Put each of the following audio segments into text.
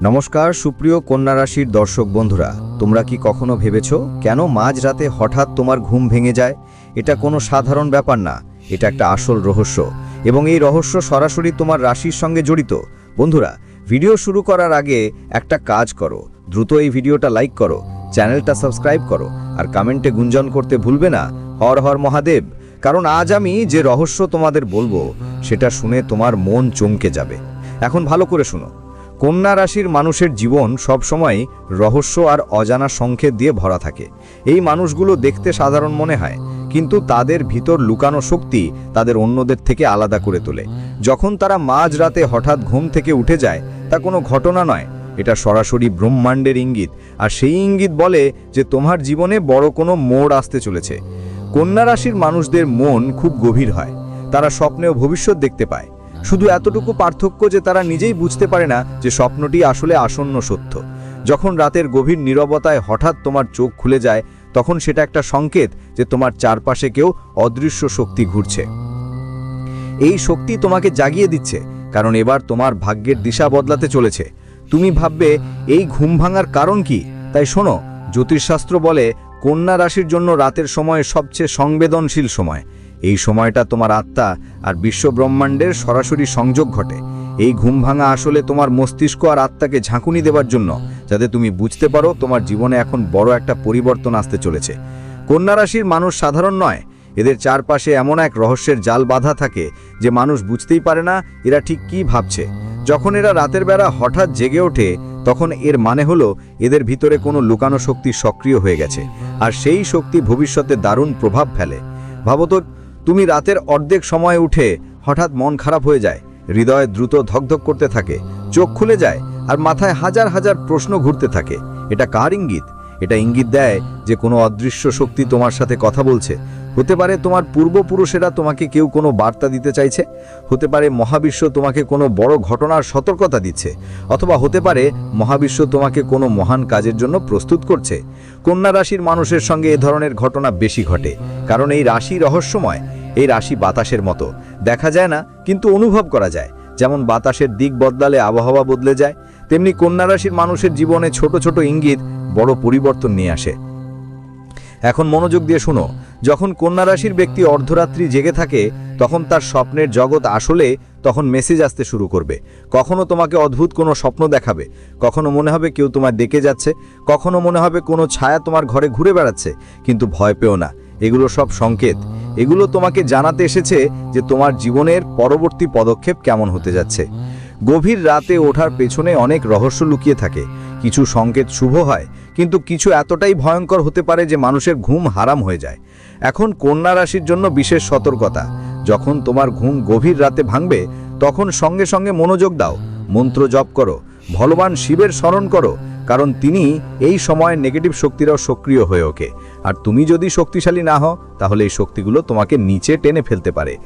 নমস্কার, সুপ্রিয় কন্যা রাশির দর্শক বন্ধুরা। তোমরা কি কখনো ভেবেছ, কেন মাঝরাতে হঠাৎ তোমার ঘুম ভেঙে যায়? এটা কোনো সাধারণ ব্যাপার না, এটা একটা আসল রহস্য। এবং এই রহস্য সরাসরি তোমার রাশির সঙ্গে জড়িত। বন্ধুরা, ভিডিও শুরু করার আগে একটা কাজ করো, দ্রুত এই ভিডিওটা লাইক করো, চ্যানেলটা সাবস্ক্রাইব করো, আর কমেন্টে গুঞ্জন করতে ভুলবে না, হর হর মহাদেব। কারণ আজ আমি যে রহস্য তোমাদের বলব, সেটা শুনে তোমার মন চমকে যাবে। এখন ভালো করে শুনো। কন্যা রাশির মানুষের জীবন সবসময় রহস্য আর অজানা সংকেত দিয়ে ভরা থাকে। এই মানুষগুলো দেখতে সাধারণ মনে হয়, কিন্তু তাদের ভিতর লুকানো শক্তি তাদের অন্যদের থেকে আলাদা করে তোলে। যখন তারা মাঝ রাতে হঠাৎ ঘুম থেকে উঠে যায়, তা কোনো ঘটনা নয়। এটা সরাসরি ব্রহ্মাণ্ডের ইঙ্গিত, আর সেই ইঙ্গিত বলে যে তোমার জীবনে বড় কোনো মোড় আসতে চলেছে। কন্যা রাশির মানুষদের মন খুব গভীর হয়, তারা স্বপ্নেও ভবিষ্যৎ দেখতে পায়। শুধু এতটুকু পার্থক্য যে তারা নিজেই বুঝতে পারে না যে স্বপ্নটি আসলে আসন্ন সত্য। যখন রাতের গভীর নীরবতায় হঠাৎ তোমার চোখ খুলে যায়, তখন সেটা একটা সংকেত যে তোমার চারপাশে কেউ অদৃশ্য শক্তি ঘুরছে। এই শক্তি তোমাকে জাগিয়ে দিচ্ছে, কারণ এবার তোমার ভাগ্যের দিশা বদলাতে চলেছে। তুমি ভাববে, এই ঘুম ভাঙার কারণ কি? তাই শোনো, জ্যোতিষশাস্ত্র বলে, কন্যা রাশির জন্য রাতের সময় সবচেয়ে সংবেদনশীল সময়। এই সময়টা তোমার আত্মা আর বিশ্ব ব্রহ্মাণ্ডের সরাসরি সংযোগ ঘটে। এই ঘুম ভাঙা আসলে তোমার মস্তিষ্ক আর আত্মাকে ঝাঁকুনি দেওয়ার জন্য, যাতে তুমি বুঝতে পারো তোমার জীবনে এখন বড় একটা পরিবর্তন আসতে চলেছে। কন্যা রাশির মানুষ সাধারণ নয়, এদের চারপাশে এমন এক রহস্যের জাল বাঁধা থাকে যে মানুষ বুঝতেই পারে না এরা ঠিক কি ভাবছে। যখন এরা রাতের বেলা হঠাৎ জেগে ওঠে, তখন এর মানে হলো এদের ভিতরে কোনো লুকানো শক্তি সক্রিয় হয়ে গেছে, আর সেই শক্তি ভবিষ্যতে দারুণ প্রভাব ফেলে। ভাবত তুমি রাতের অর্ধেক সময় উঠে হঠাৎ মন খারাপ হয়ে যায়। হৃদয় দ্রুত ধকধক করতে থাকে। চোখ খুলে যায় আর মাথায় হাজার হাজার প্রশ্ন ঘুরতে থাকে। এটা কার ইঙ্গিত? এটা ইঙ্গিত দেয় যে কোনো অদৃশ্য শক্তি তোমার সাথে কথা বলছে। হতে পারে তোমার পূর্বপুরুষেরা তোমাকে কেউ কোনো বার্তা দিতে চাইছে। হতে পারে মহাবিশ্ব তোমাকে কোনো বড় ঘটনার সতর্কতা দিচ্ছে। অথবা হতে পারে মহাবিশ্ব তোমাকে কোনো মহান কাজের জন্য প্রস্তুত করছে। কন্যা রাশির মানুষের সঙ্গে এ ধরনের ঘটনা বেশি ঘটে। কারণ এই রাশি রহস্যময়। এই রাশি বাতাসের মতো। দেখা যায় না, কিন্তু অনুভব করা যায়। যেমন বাতাসের দিক বদলালে আবহাওয়া বদলে যায়, তেমনি কন্যা রাশির মানুষের জীবনে ছোট ছোট ইঙ্গিত বড় পরিবর্তন নিয়ে আসে। এখন মনোযোগ দিয়ে শুনো, যখন কন্যা রাশির ব্যক্তি অর্ধরাত্রি জেগে থাকে, তখন তার স্বপ্নের জগৎ আসলে তখন মেসেজ আসতে শুরু করবে। কখনো তোমাকে অদ্ভুত কোনো স্বপ্ন দেখাবে, কখনো মনে হবে কেউ তোমার ডেকে যাচ্ছে, কখনো মনে হবে কোনো ছায়া তোমার ঘরে ঘুরে বেড়াচ্ছে, কিন্তু ভয় পেও না। এগুলো সব সংকেত। এগুলো তোমাকে জানাতে এসেছে যে তোমার জীবনের পরবর্তী পদক্ষেপ কেমন হতে যাচ্ছে। গভীর রাতে ওঠার পেছনে অনেক রহস্য লুকিয়ে থাকে। কিছু সংকেত শুভ হয়, কিন্তু কিছু এতটাই ভয়ঙ্কর হতে পারে যে মানুষের ঘুম হারাম হয়ে যায়। এখন কন্যা রাশির জন্য বিশেষ সতর্কতা। যখন তোমার ঘুম গভীর রাতে ভাঙবে, তখন সঙ্গে সঙ্গে মনোযোগ দাও। মন্ত্র জপ করো। ভগবান শিবের স্মরণ করো। কারণ তিনি এই সময় নেগেটিভ শক্তিরাও সক্রিয় হয়ে ওঠে। আর তুমি যদি শক্তিশালী না হও, তাহলে এই শক্তিগুলো তোমাকে নিচে টেনে ফেলতে পারে।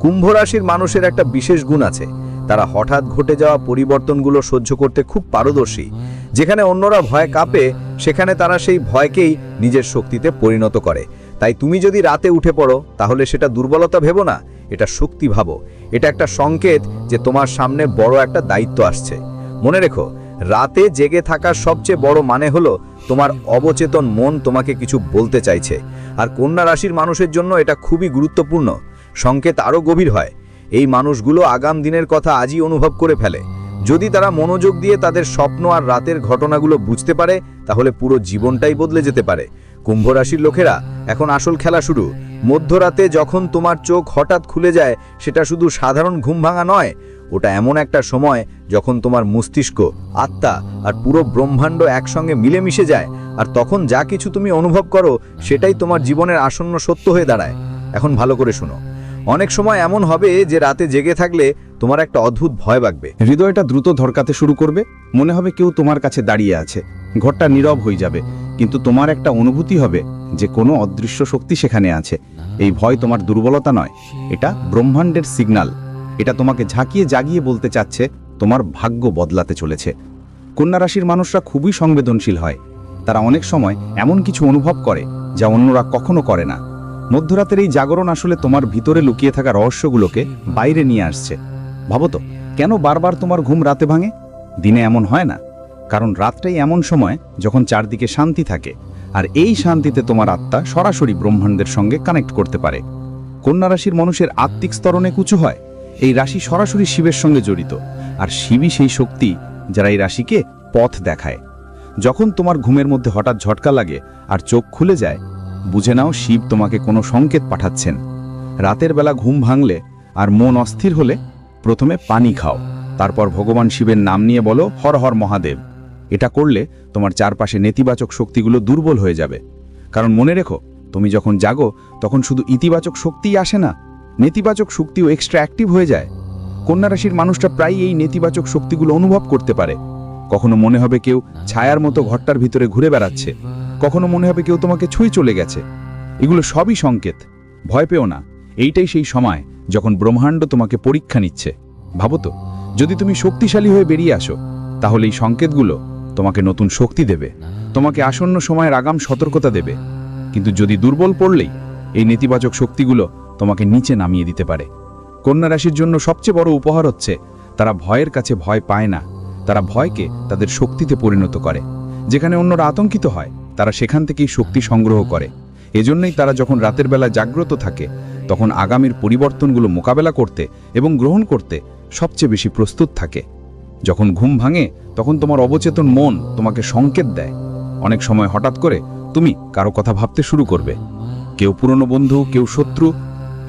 কুম্ভ রাশির মানুষের একটা বিশেষ গুণ আছে। তারা হঠাৎ ঘটে যাওয়া পরিবর্তনগুলো সহ্য করতে খুব পারদর্শী। যেখানে অন্যরা ভয় কাঁপে, সেখানে তারা সেই ভয়কেই নিজের শক্তিতে পরিণত করে। তাই তুমি যদি রাতে উঠে পড়ো, তাহলে সেটা দুর্বলতা ভেবো না, এটা শক্তি ভাবো। এটা একটা সংকেত যে তোমার সামনে বড় একটা দায়িত্ব আসছে। মনে রেখো রাতে জেগে থাকার সবচেয়ে বড় মানে হলো তোমার অবচেতন মন তোমাকে কিছু বলতে চাইছে। আর কন্যা রাশির মানুষের জন্য এটা খুবই গুরুত্বপূর্ণ। সংকেত আরও গভীর হয়। এই মানুষগুলো আগাম দিনের কথা আজই অনুভব করে ফেলে। যদি তারা মনোযোগ দিয়ে তাদের স্বপ্ন আর রাতের ঘটনাগুলো বুঝতে পারে, তাহলে পুরো জীবনটাই বদলে যেতে পারে। কুম্ভ রাশির লোকেরা, এখন আসল খেলা শুরু। মধ্যরাতে যখন তোমার চোখ হঠাৎ খুলে যায়, সেটা শুধু সাধারণ ঘুম ভাঙা নয় ওটা এমন একটা সময় যখন তোমার মস্তিষ্ক, আত্মা আর পুরো ব্রহ্মাণ্ড একসঙ্গে মিলেমিশে যায় আর তখন যা কিছু তুমি অনুভব করো সেটাই তোমার জীবনের আসন্ন সত্য হয়ে দাঁড়ায়। এখন ভালো করে শুনো। অনেক সময় এমন হবে যে রাতে জেগে থাকলে তোমার একটা অদ্ভুত ভয় লাগবে হৃদয়টা দ্রুত ধরকাতে শুরু করবে, মনে হবে কেউ তোমার কাছে দাঁড়িয়ে আছে, ঘরটা নীরব হয়ে যাবে, কিন্তু তোমার একটা অনুভূতি হবে যে কোনো অদৃশ্য শক্তি সেখানে আছে। এই ভয় তোমার দুর্বলতা নয়, এটা ব্রহ্মাণ্ডের সিগন্যাল এটা তোমাকে ঝাঁকিয়ে জাগিয়ে বলতে চাচ্ছে, তোমার ভাগ্য বদলাতে চলেছে। কন্যা রাশির মানুষরা খুবই সংবেদনশীল হয়। তারা অনেক সময় এমন কিছু অনুভব করে, যা অন্যরা কখনো করে না। মধ্যরাতের এই জাগরণ আসলে তোমার ভিতরে লুকিয়ে থাকা রহস্যগুলোকে বাইরে নিয়ে আসছে। ভাবো তো, কেন বারবার তোমার ঘুম রাতে ভাঙে? দিনে এমন হয় না। কারণ রাতটাই এমন সময় যখন চারদিকে শান্তি থাকে, আর এই শান্তিতে তোমার আত্মা সরাসরি ব্রহ্মাণ্ডের সঙ্গে কানেক্ট করতে পারে। কন্যা রাশির মানুষের আত্মিক স্তর অনেক উঁচু হয়। এই রাশি সরাসরি শিবের সঙ্গে জড়িত। আর শিবই সেই শক্তি যারা এই রাশিকে পথ দেখায়। যখন তোমার ঘুমের মধ্যে হঠাৎ ঝটকা লাগে আর চোখ খুলে যায়, বুঝে নাও শিব তোমাকে কোনো সংকেত পাঠাচ্ছেন। রাতের বেলা ঘুম ভাঙলে আর মন অস্থির হলে প্রথমে পানি খাও। তারপর ভগবান শিবের নাম নিয়ে বলো, হর হর মহাদেব। এটা করলে তোমার চারপাশে নেতিবাচক শক্তিগুলো দুর্বল হয়ে যাবে। কারণ মনে রেখো, তুমি যখন জাগো, তখন শুধু ইতিবাচক শক্তিই আসে না। নেতিবাচক শক্তিও এক্সট্রা অ্যাক্টিভ হয়ে যায়। কন্যা রাশির মানুষটা প্রায় এই নেতিবাচক শক্তিগুলো অনুভব করতে পারে। কখনো মনে হবে কেউ ছায়ার মতো ঘরটার ভিতরে ঘুরে বেড়াচ্ছে। কখনো মনে হবে কেউ তোমাকে ছুঁয়ে চলে গেছে। এগুলো সবই সংকেত। ভয় পেও না। এইটাই সেই সময় যখন ব্রহ্মাণ্ড তোমাকে পরীক্ষা নিচ্ছে। ভাবো তো, যদি তুমি শক্তিশালী হয়ে বেরিয়ে আসো, তাহলে এই সংকেতগুলো তোমাকে নতুন শক্তি দেবে। তোমাকে আসন্ন সময়ের আগাম সতর্কতা দেবে। কিন্তু যদি দুর্বল পড়লেই এই নেতিবাচক শক্তিগুলো তোমাকে নিচে নামিয়ে দিতে পারে। কন্যা রাশির জন্য সবচেয়ে বড় উপহার হচ্ছে, তারা ভয়ের কাছে ভয় পায় না। তারা ভয়কে তাদের শক্তিতে পরিণত করে। যেখানে অন্যরা আতঙ্কিত হয়, তারা সেখান থেকেই শক্তি সংগ্রহ করে। এজন্যই তারা যখন রাতের বেলা জাগ্রত থাকে, তখন আগামীর পরিবর্তনগুলো মোকাবেলা করতে এবং গ্রহণ করতে সবচেয়ে বেশি প্রস্তুত থাকে। যখন ঘুম ভাঙে, তখন তোমার অবচেতন মন তোমাকে সংকেত দেয়। অনেক সময় হঠাৎ করে তুমি কারও কথা ভাবতে শুরু করবে। কেউ পুরনো বন্ধু, কেউ শত্রু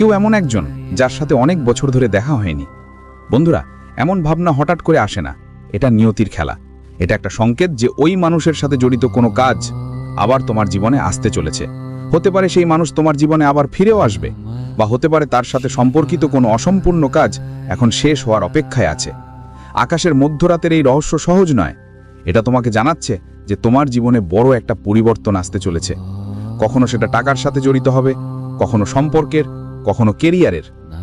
কেউ এমন একজন যার সাথে অনেক বছর ধরে দেখা হয়নি। বন্ধুরা, এমন ভাবনা হঠাৎ করে আসে না। এটা নিয়তির খেলা। এটা একটা সংকেত যে ওই মানুষের সাথে জড়িত কোনো কাজ আবার তোমার জীবনে আসতে চলেছে। হতে পারে সেই মানুষ তোমার জীবনে আবার ফিরেও আসবে, বা হতে পারে তার সাথে সম্পর্কিত কোনো অসম্পূর্ণ কাজ এখন শেষ হওয়ার অপেক্ষায় আছে। আকাশের মধ্যরাতের এই রহস্য সহজ নয়। এটা তোমাকে জানাচ্ছে যে তোমার জীবনে বড় একটা পরিবর্তন আসতে চলেছে। কখনো সেটা টাকার সাথে জড়িত হবে, কখনো সম্পর্কের কখনো কেরিয়ারের,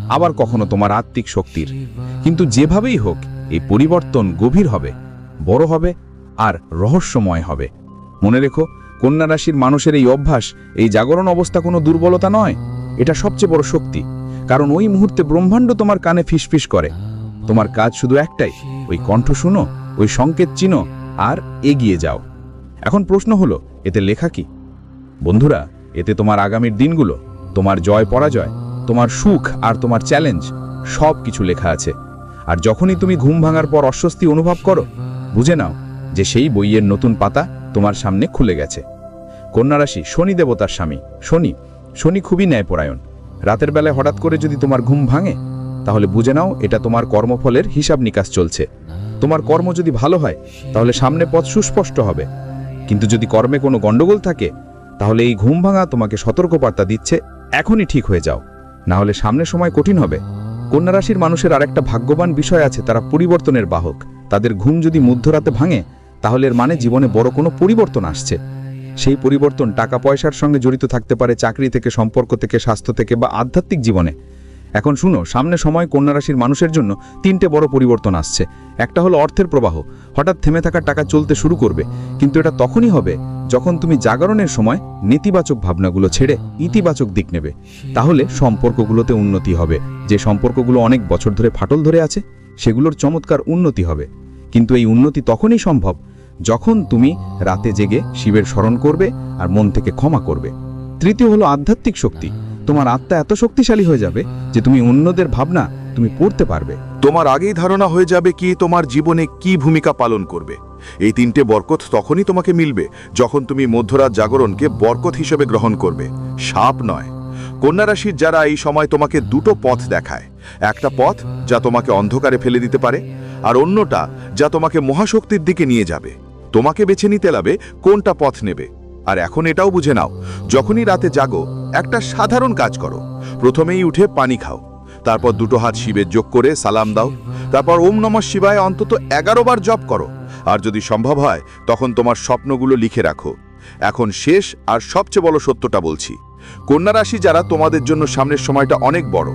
আবার কখনো তোমার আত্মিক শক্তির। কিন্তু যেভাবেই হোক, এই পরিবর্তন গভীর হবে, বড় হবে, আর রহস্যময় হবে। মনে রেখো, কন্যা রাশির মানুষের এই অভ্যাস, এই জাগরণ অবস্থা কোনো দুর্বলতা নয়, এটা সবচেয়ে বড় শক্তি। কারণ ওই মুহূর্তে ব্রহ্মাণ্ড তোমার কানে ফিসফিস করে। তোমার কাজ শুধু একটাই, ওই কণ্ঠ শুনো, ওই সংকেত চিনো, আর এগিয়ে যাও। এখন প্রশ্ন হলো, এতে লেখা কি? বন্ধুরা, এতে তোমার আগামীর দিনগুলো, তোমার জয় পরাজয় তোমার সুখ আর তোমার চ্যালেঞ্জ সব কিছু লেখা আছে। আর যখনই তুমি ঘুম ভাঙার পর অস্বস্তি অনুভব করো, বুঝে নাও যে সেই বইয়ের নতুন পাতা তোমার সামনে খুলে গেছে। কন্যা রাশি, শনি দেবতার স্বামী। শনি শনি খুবই ন্যায়পরায়ণ। রাতের বেলায় হঠাৎ করে যদি তোমার ঘুম ভাঙে, তাহলে বুঝে নাও এটা তোমার কর্মফলের হিসাব নিকাশ চলছে। তোমার কর্ম যদি ভালো হয়, তাহলে সামনে পথ সুস্পষ্ট হবে। কিন্তু যদি কর্মে কোনো গণ্ডগোল থাকে, তাহলে এই ঘুম ভাঙা তোমাকে সতর্কবার্তা দিচ্ছে, এখনই ঠিক হয়ে যাও। না হলে সামনের সময় কঠিন হবে। কন্যা রাশির মানুষের আরেকটা ভাগ্যবান বিষয় আছে, তারা পরিবর্তনের বাহক। তাদের ঘুম যদি মধ্যরাতে ভাঙে, তাহলে এর মানে জীবনে বড় কোনো পরিবর্তন আসছে। সেই পরিবর্তন টাকা পয়সার সঙ্গে জড়িত থাকতে পারে চাকরি থেকে, সম্পর্ক থেকে, স্বাস্থ্য থেকে বা আধ্যাত্মিক জীবনে। এখন শুনো, সামনে সময় কন্যা রাশির মানুষের জন্য তিনটে বড় পরিবর্তন আসছে। একটা হলো অর্থের প্রবাহ। হঠাৎ থেমে থাকা টাকা চলতে শুরু করবে, কিন্তু এটা তখনই হবে যখন তুমি জাগরণের সময় নেতিবাচক ভাবনাগুলো ছেড়ে ইতিবাচক দিক নেবে, তাহলে সম্পর্কগুলোতে উন্নতি হবে। যে সম্পর্কগুলো অনেক বছর ধরে ফাটল ধরে আছে, সেগুলোর চমৎকার উন্নতি হবে। কিন্তু এই উন্নতি তখনই সম্ভব যখন তুমি রাতে জেগে শিবের স্মরণ করবে আর মন থেকে ক্ষমা করবে। তৃতীয় হলো আধ্যাত্মিক শক্তি। তোমার আত্মা এত শক্তিশালী হয়ে যাবে যে তুমি অন্যদের ভাবনা তুমি পড়তে পারবে। তোমার আগেই ধারণা হয়ে যাবে কি তোমার জীবনে কি ভূমিকা পালন করবে। এই তিনটে বরকত তখনই তোমাকে মিলবে যখন তুমি মধ্যরাত জাগরণকে বরকত হিসেবে গ্রহণ করবে। সাপ নয়। কন্যা রাশির যারা এই সময় তোমাকে দুটো পথ দেখায়। একটা পথ যা তোমাকে অন্ধকারে ফেলে দিতে পারে, আর অন্যটা যা তোমাকে মহাশক্তির দিকে নিয়ে যাবে। তোমাকে বেছে নিতে লাবে কোনটা পথ নেবে? আর এখন এটাও বুঝে নাও, যখনই রাতে জাগো, একটা সাধারণ কাজ করো। প্রথমেই উঠে পানি খাও। তারপর দুটো হাত শিবের যোগ করে সালাম দাও। তারপর ওম নমঃ শিবায় অন্তত এগারো বার জপ করো। আর যদি সম্ভব হয়, তখন তোমার স্বপ্নগুলো লিখে রাখো। এখন শেষ আর সবচেয়ে বড় সত্যটা বলছি। কন্যা রাশি যারা তোমাদের জন্য সামনের সময়টা অনেক বড়।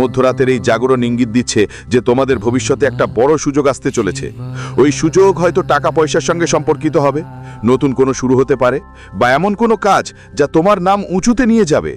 মধ্যরাতের এই জাগরণ ইঙ্গিত দিচ্ছে যে তোমাদের ভবিষ্যতে একটা বড় সুযোগ আসতে চলেছে। ওই সুযোগ হয়তো টাকা পয়সার সঙ্গে সম্পর্কিত হবে। নতুন কোনো শুরু হতে পারে বা এমন কোনো কাজ যা তোমার নাম উঁচুতে নিয়ে যাবে।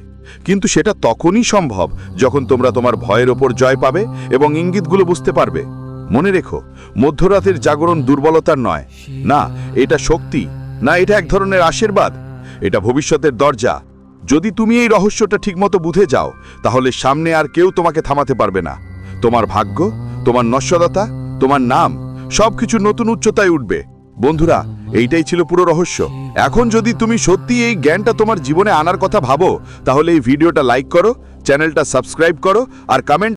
কিন্তু সেটা তখনই সম্ভব যখন তোমরা তোমার ভয়ের ওপর জয় পাবে এবং ইঙ্গিতগুলো বুঝতে পারবে। মনে রেখো, মধ্যরাতের জাগরণ দুর্বলতার নয়। না, এটা শক্তি। না, এটা এক ধরনের আশীর্বাদ। এটা ভবিষ্যতের দরজা। যদি তুমি এই রহস্যটা ঠিকমতো বুঝে যাও, তাহলে সামনে আর কেউ তোমাকে থামাতে পারবে না। তোমার ভাগ্য, তোমার নশ্বরতা, তোমার নাম, সবকিছু নতুন উচ্চতায় উঠবে। বন্ধুরা এইটাই ছিল পুরো রহস্য। এখন যদি তুমি সত্যি এই জ্ঞানটা তোমার জীবনে আনার কথা ভাবো, তাহলে এই ভিডিওটা লাইক করো, চ্যানেলটা সাবস্ক্রাইব করো, আর কমেন্ট